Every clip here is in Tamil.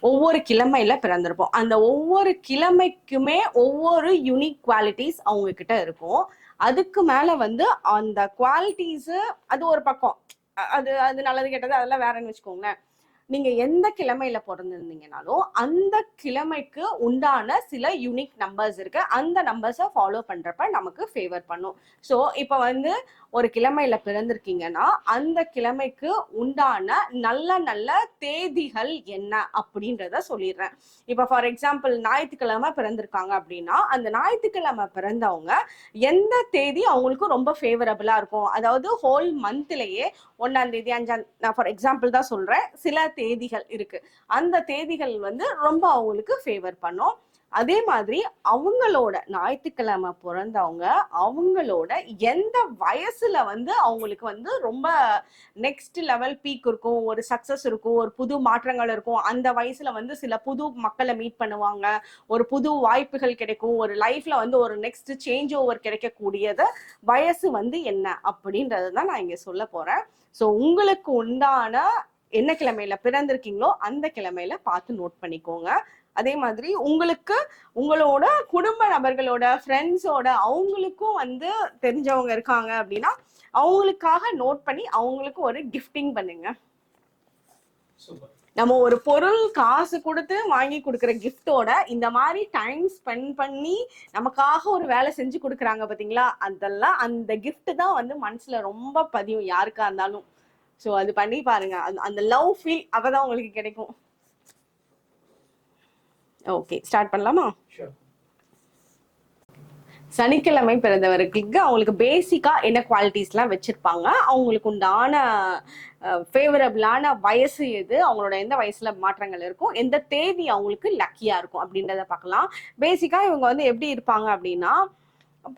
ஒவ்வொரு கிழமையில பிறந்திருப்போம். அந்த ஒவ்வொரு கிழமைக்குமே ஒவ்வொரு யூனிக் குவாலிட்டிஸ் அவங்க கிட்ட இருக்கும். அதுக்கு மேல வந்து அந்த குவாலிட்டிஸ் அது ஒரு பக்கம். அது அது நல்லது கெட்டது அதெல்லாம் வேறன்னு வச்சுக்கோங்களேன். நீங்க எந்த கிழமையில பிறந்திருந்தீங்கனாலும் அந்த கிழமைக்கு உண்டான சில யூனிக் நம்பர்ஸ் இருக்கு. அந்த நம்பர்ஸை ஃபாலோ பண்றப்ப நமக்கு ஃபேவர் பண்ணும். ஸோ இப்போ வந்து ஒரு கிழமையில பிறந்திருக்கீங்கன்னா அந்த கிழமைக்கு உண்டான நல்ல நல்ல தேதிகள் என்ன அப்படின்றத சொல்லிடுறேன். இப்போ ஃபார் எக்ஸாம்பிள் ஞாயிற்றுக்கிழமை பிறந்திருக்காங்க அப்படின்னா அந்த ஞாயிற்றுக்கிழமை பிறந்தவங்க எந்த தேதி அவங்களுக்கு ரொம்ப ஃபேவரபுளாக இருக்கும்? அதாவது ஹோல் மந்த்லேயே ஒன்றாம் தேதி அஞ்சாம் நான் ஃபார் எக்ஸாம்பிள் தான் சொல்கிறேன் சில தேதிகள் இருக்கு. அந்த தேதிகள் வந்து ரொம்ப அவங்களுக்கு ஃபேவர் பண்ணும். அதே மாதிரி அவங்களோட ஞாயிற்றுக்கிழமை பிறந்தவங்க அவங்களோட எந்த வயசுல வந்து அவங்களுக்கு வந்து ரொம்ப நெக்ஸ்ட் லெவல் பீக் இருக்கும் ஒரு சக்சஸ் இருக்கும் ஒரு புது மாற்றங்கள் இருக்கும் அந்த வயசுல வந்து சில புது மக்களை மீட் பண்ணுவாங்க. ஒரு புது வாய்ப்புகள் கிடைக்கும். ஒரு லைஃப்ல வந்து ஒரு நெக்ஸ்ட் சேஞ்ச் ஓவர் கிடைக்கக்கூடியது வயசு வந்து என்ன அப்படின்றது தான் நான் இங்க சொல்ல போறேன். ஸோ உங்களுக்கு உண்டான என்ன கிழமையில பிறந்திருக்கீங்களோ அந்த கிழமையில பார்த்து நோட் பண்ணிக்கோங்க. அதே மாதிரி உங்களுக்கு உங்களோட குடும்ப நபர்களோட ஃப்ரெண்ட்ஸோட அவங்களுக்கும் வந்து தெரிஞ்சவங்க இருக்காங்க அப்படின்னா அவங்களுக்காக நோட் பண்ணி அவங்களுக்கு ஒரு கிஃப்டிங் பண்ணுங்க. நம்ம ஒரு பொருள் காசு கொடுத்து வாங்கி கொடுக்குற கிஃப்டோட இந்த மாதிரி டைம் ஸ்பெண்ட் பண்ணி நமக்காக ஒரு வேலை செஞ்சு கொடுக்குறாங்க பாத்தீங்களா அதெல்லாம் அந்த gift தான் வந்து மனசுல ரொம்ப பதியும் யாருக்கா இருந்தாலும். ஸோ அது பண்ணி பாருங்க. அந்த- லவ் ஃபீல் அப்பதான் உங்களுக்கு கிடைக்கும். ஓகே ஸ்டார்ட் பண்ணலாமா? சனிக்கிழமை பிறந்தவர்களுக்கு அவங்களுக்கு பேசிக்கா என்ன குவாலிட்டிஸ்லாம் வச்சிருப்பாங்க? அவங்களுக்கு உண்டான ஃபேவரபிளான வயசு எது? அவங்களோட எந்த வயசுல மாற்றங்கள் இருக்கும்? எந்த தேதி அவங்களுக்கு லக்கியா இருக்கும்? அப்படின்றத பார்க்கலாம். பேசிக்கா இவங்க வந்து எப்படி இருப்பாங்க அப்படின்னா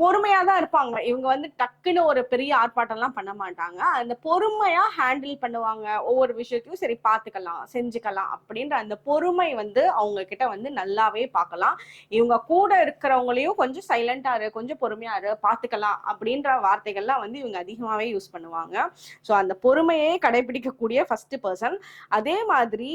பொறுமையா தான் இருப்பாங்க. இவங்க வந்து டக்குன்னு ஒரு பெரிய ஆர்ப்பாட்டம்லாம் பண்ண மாட்டாங்க. அந்த பொறுமையா ஹேண்டில் பண்ணுவாங்க. ஒவ்வொரு விஷயத்தையும் சரி பார்த்துக்கலாம் செஞ்சுக்கலாம் அப்படின்ற அந்த பொறுமை வந்து அவங்க கிட்ட வந்து நல்லாவே பார்க்கலாம் இவங்க கூட இருக்கிறவங்களையும் கொஞ்சம் சைலண்டா இரு கொஞ்சம் பொறுமையா இரு பார்த்துக்கலாம் அப்படின்ற வார்த்தைகள்லாம் வந்து இவங்க அதிகமாவே யூஸ் பண்ணுவாங்க. ஸோ அந்த பொறுமையே கடைபிடிக்கக்கூடிய ஃபர்ஸ்ட் பர்சன் அதே மாதிரி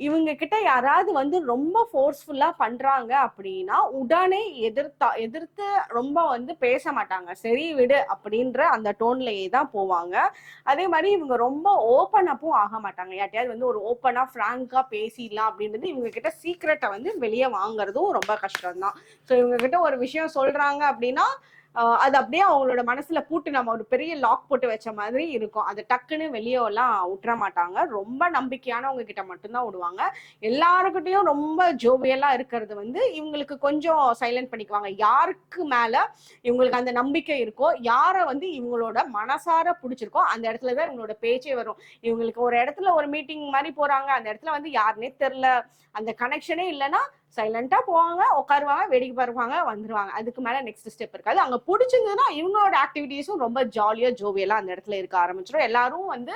இவங்க கிட்ட யாராவது வந்து ரொம்ப ஃபோர்ஸ்ஃபுல்லா பண்றாங்க அப்படின்னா உடனே எதிர்த்தா எதிர்த்து ரொம்ப வந்து பேச மாட்டாங்க. சரி விடு அப்படின்ற அந்த டோன்லயே தான் போவாங்க. அதே மாதிரி இவங்க ரொம்ப ஓப்பன் அப்பும் ஆக மாட்டாங்க. யார்ட்டையாவது வந்து ஒரு ஓப்பனா ஃப்ராங்கா பேசிடலாம் அப்படின்றது இவங்க கிட்ட சீக்ரெட்டை வந்து வெளியே வாங்குறதும் ரொம்ப கஷ்டம் தான் ஸோ இவங்க கிட்ட ஒரு விஷயம் சொல்றாங்க அப்படின்னா அது அப்படியே அவங்களோட மனசுல பூட்டு நம்ம ஒரு பெரிய லாக் போட்டு வச்ச மாதிரி இருக்கும். அது டக்குன்னு வெளியே எல்லாம் விட்டுற மாட்டாங்க. ரொம்ப நம்பிக்கையானவங்க கிட்ட மட்டும்தான் விடுவாங்க எல்லாருக்கிட்டையும் ரொம்ப ஜோவியலா இருக்கிறது வந்து இவங்களுக்கு கொஞ்சம் சைலண்ட் பண்ணிக்குவாங்க. யாருக்கு மேல இவங்களுக்கு அந்த நம்பிக்கை இருக்கோ யாரை வந்து இவங்களோட மனசார பிடிச்சிருக்கோ அந்த இடத்துல தான் இவங்களோட பேச்சே வரும். இவங்களுக்கு ஒரு இடத்துல ஒரு மீட்டிங் மாதிரி போறாங்க. அந்த இடத்துல வந்து யாருன்னே தெரில அந்த கனெக்ஷனே இல்லைன்னா சைலண்டா போவாங்க உட்காருவாங்க வேடிக்கை பாருவாங்க வந்துருவாங்க. அதுக்கு மேல நெக்ஸ்ட் ஸ்டெப் இருக்காது. அங்க பிடிச்சிருந்ததுன்னா இவங்களோட ஆக்டிவிட்டீஸும் ரொம்ப ஜாலியா ஜோவியலா அந்த இடத்துல இருக்க ஆரம்பிச்சிடும் எல்லாரும் வந்து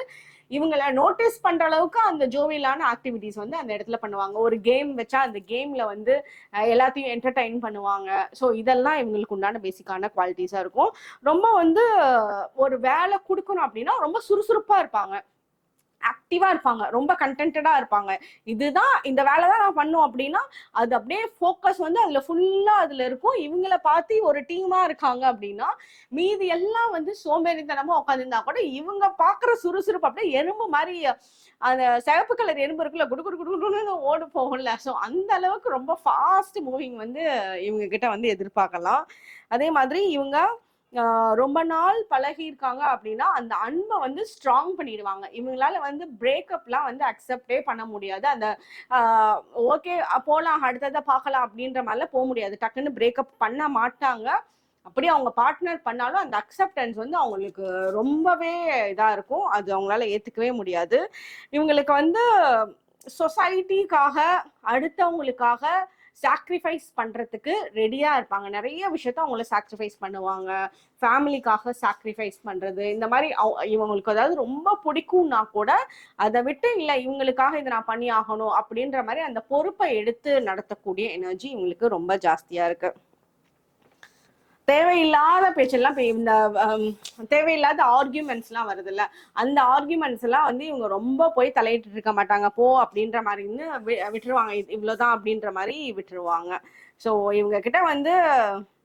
இவங்கள நோட்டீஸ் பண்ற அளவுக்கு அந்த ஜோவியலான ஆக்டிவிட்டீஸ் வந்து அந்த இடத்துல பண்ணுவாங்க. ஒரு கேம் வச்சா அந்த கேம்ல வந்து எல்லாத்தையும் என்டர்டைன் பண்ணுவாங்க. ஸோ இதெல்லாம் இவங்களுக்கு உண்டான பேசிக்கான குவாலிட்டிஸா இருக்கும். ரொம்ப வந்து ஒரு வேலை கொடுக்கணும் அப்படின்னா ரொம்ப சுறுசுறுப்பா இருப்பாங்க. ஆக்டிவா இருப்பாங்க. ரொம்ப கண்டென்டா இருப்பாங்க. இதுதான் இந்த வேலை தான் நான் பண்ணும் அப்படின்னா அது அப்படியே ஃபோக்கஸ் வந்து அதுல ஃபுல்லா அதுல இருக்கும். இவங்கள பார்த்து ஒரு டீமா இருக்காங்க அப்படின்னா மீதி எல்லாம் வந்து சோம்பேறித்தனமா உட்காந்துருந்தா கூட இவங்க பாக்குற சுறுசுறுப்பு அப்படியே எறும்பு மாதிரி அந்த சிவப்பு கலர் எறும்பு இருக்குல்ல குடு குடு குடு குடுன்னு ஓடு போகும்ல. ஸோ அந்த அளவுக்கு ரொம்ப ஃபாஸ்ட் மூவிங் வந்து இவங்க கிட்ட வந்து எதிர்பார்க்கலாம். அதே மாதிரி இவங்க ரொம்ப நாள் பழகியிருக்காங்க அப்படின்னா அந்த அன்பை வந்து ஸ்ட்ராங் பண்ணிடுவாங்க. இவங்களால வந்து பிரேக்கப்லாம் வந்து அக்செப்டே பண்ண முடியாது. அந்த ஓகே போகலாம் அடுத்ததை பார்க்கலாம் அப்படின்ற மாதிரிலாம் போக முடியாது. டக்குன்னு பிரேக்கப் பண்ண மாட்டாங்க. அப்படியே அவங்க பார்ட்னர் பண்ணாலும் அந்த அக்செப்டன்ஸ் வந்து அவங்களுக்கு ரொம்பவே இதாக இருக்கும். அது அவங்களால ஏற்றுக்கவே முடியாது. இவங்களுக்கு வந்து சொசைட்டிக்காக அடுத்தவங்களுக்காக சாக்ரிஃபைஸ் பண்ணுறதுக்கு ரெடியாக இருப்பாங்க. நிறைய விஷயத்த அவங்கள சாக்ரிஃபைஸ் பண்ணுவாங்க. ஃபேமிலிக்காக சாக்ரிஃபைஸ் பண்ணுறது இந்த மாதிரி அவ- இவங்களுக்கு அதாவது ரொம்ப பிடிக்கும்னா கூட அதை விட்டு இல்லை இவங்களுக்காக இதை நான் பண்ணி ஆகணும் அப்படின்ற மாதிரி அந்த பொறுப்பை எடுத்து நடத்தக்கூடிய எனர்ஜி இவங்களுக்கு ரொம்ப ஜாஸ்தியாக இருக்குது தேவையில்லாத பேச்செல்லாம் இப்ப இந்த தேவையில்லாத ஆர்கியூமெண்ட்ஸ்லாம் வருதுல்ல. அந்த ஆர்கியூமெண்ட்ஸ் எல்லாம் வந்து இவங்க ரொம்ப போய் தலையிட்டு இருக்க மாட்டாங்க. போ அப்படின்ற மாதிரின்னு வி- விட்டுருவாங்க. இது- இவ்வளவுதான் அப்படின்ற மாதிரி விட்டுருவாங்க. ஸோ இவங்க கிட்ட வந்து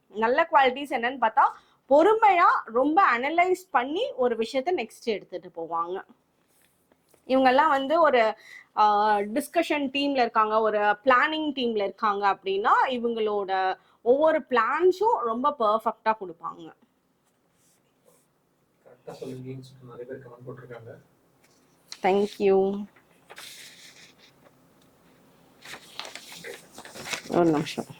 நல்ல குவாலிட்டிஸ் என்னன்னு பார்த்தா பொறுமையா ரொம்ப அனலைஸ் பண்ணி ஒரு விஷயத்த நெக்ஸ்ட் எடுத்துட்டு போவாங்க. இவங்கெல்லாம் வந்து ஒரு டிஸ்கஷன் டீம்ல இருக்காங்க. ஒரு பிளானிங் டீம்ல இருக்காங்க அப்படின்னா இவங்களோட ஒவ்வொரு பிளான்ஸும் ரொம்ப பெர்ஃபெக்டா கொடுப்பாங்க. போட்டிருக்காங்க. தேங்க்யூ ஒரு நிமிஷம்.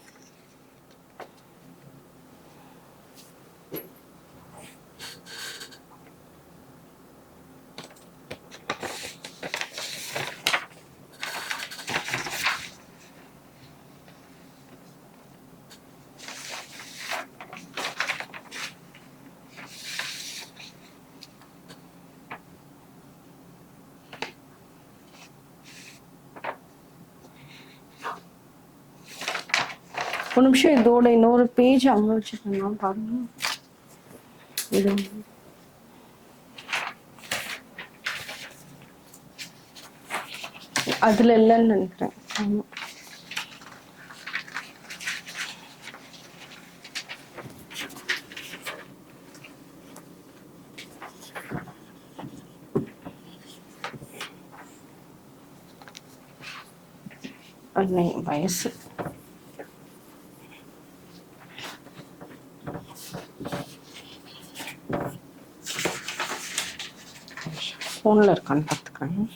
ஒரு நிமிஷம் இதோட இன்னொரு பேஜ் அங்க வச்சிருக்கேன். பாருங்க. இது. அதுல இல்லைன்னு நினைக்கிறேன். வயசு. ஃபோனில் இருக்கான்னு பார்த்துக்கிறேன்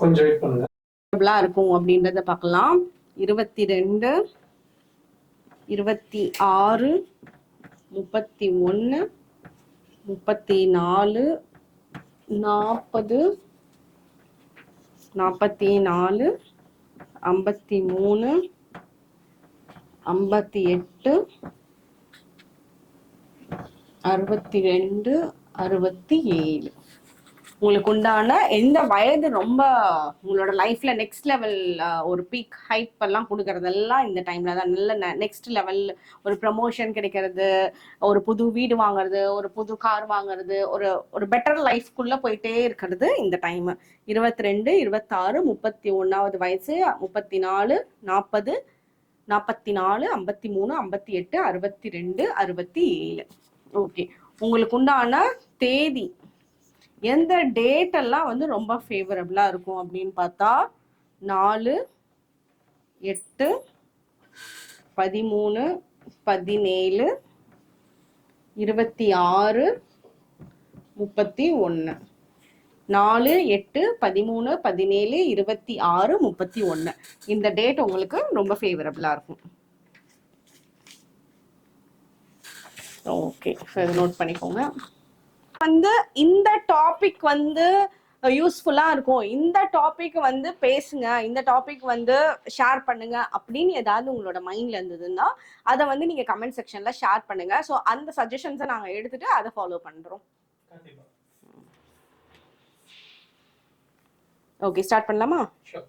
கொஞ்சம் வெயிட் பண்ணுங்க. எவ்வளோ இருக்கும் அப்படின்றத பார்க்கலாம். இருபத்தி ரெண்டு இருபத்தி ஆறு முப்பத்தி ஒன்று முப்பத்தி நாலு நாற்பது நாற்பத்தி நாலு ஐம்பத்தி மூணு ஐம்பத்தி எட்டு அறுபத்தி ரெண்டு அறுபத்தி ஏழு. உங்களுக்கு உண்டான எந்த வயது ரொம்ப உங்களோட லைஃப்ல நெக்ஸ்ட் லெவல் ஒரு பீக் ஹைப் எல்லாம் கொடுக்கறதெல்லாம் இந்த டைம்ல தான். நல்ல நெக்ஸ்ட் லெவல் ஒரு ப்ரமோஷன் கிடைக்கிறது ஒரு புது வீடு வாங்குறது ஒரு புது கார் வாங்குறது ஒரு ஒரு பெட்டர் லைஃப்குள்ள போயிட்டே இருக்கிறது இந்த டைம் இருபத்தி ரெண்டு இருபத்தாறு முப்பத்தி ஒன்னாவது வயசு முப்பத்தி நாலு நாற்பது நாற்பத்தி நாலு ஐம்பத்தி மூணு ஐம்பத்தி எட்டு அறுபத்தி ரெண்டு அறுபத்தி ஏழு ஓகே உங்களுக்கு உண்டான தேதி. எந்த டேட்டெல்லாம் வந்து ரொம்ப ஃபேவரபிளாக இருக்கும் அப்படின்னு பார்த்தா நாலு எட்டு பதிமூணு பதினேழு இருபத்தி ஆறு முப்பத்தி ஒன்று நாலு எட்டு பதிமூணு பதினேழு இருபத்தி ஆறு முப்பத்தி ஒன்று இந்த டேட் உங்களுக்கு ரொம்ப ஃபேவரபிளாக இருக்கும். ஓகே நோட் பண்ணிக்கோங்க. வந்து இந்த டாபிக் வந்து யூஸ்ஃபுல்லாக இருக்கும். இந்த டாபிக் வந்து பேசுங்க இந்த டாபிக் வந்து ஷேர் பண்ணுங்க அப்படின்னு ஏதாவது உங்களோட மைண்டில் இருந்ததுன்னா அதை வந்து நீங்கள் கமெண்ட் செக்ஷனில் ஷேர் பண்ணுங்க. ஸோ அந்த சஜஷன்ஸை நாங்கள் எடுத்துட்டு அதை ஃபாலோ பண்ணுறோம் ஓகே ஸ்டார்ட் பண்ணலாமா? ஷோர்